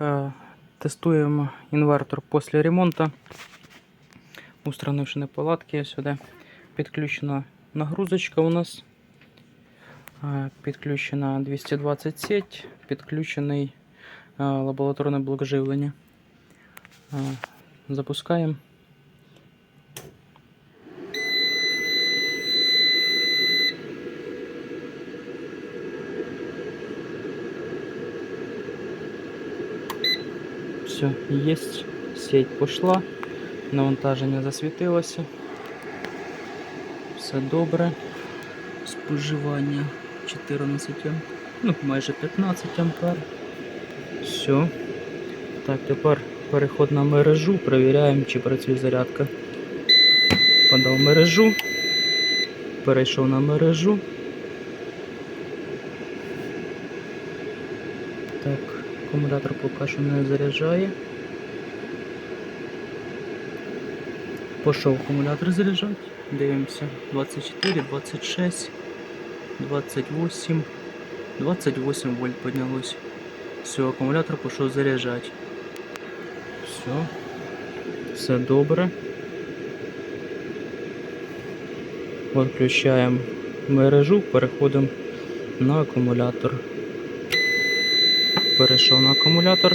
е, тестуємо інвертор після ремонту. Устранивши неполадки, сюди підключена нагрузочка у нас. Е, Підключена 220 сеть, підключений е, лабораторний блок живлення. Запускаємо. Все, есть. Сеть пішла. Навантаження засвітилося. Все добре. Споживання 14 амп. Ну, майже 15 ампер. Все. Так, тепер переход на мережу. Перевіряємо, чи працює зарядка. Подав мережу. Перейшов на мережу. Так, акумулятор поки що не заряджає. Пішов акумулятор заряджати. Дивимося. 24, 26, 28, 28 вольт піднялось. Все, акумулятор пішов заряджати. Все. Все добре. Відключаємо мережу, переходимо на акумулятор. Перейшов на акумулятор.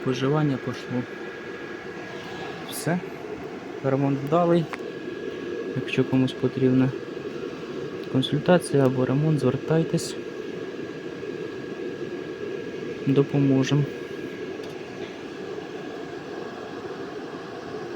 Споживання пішло. Все. Ремонт вдалий. Якщо комусь потрібна консультація або ремонт, звертайтесь. Допоможемо.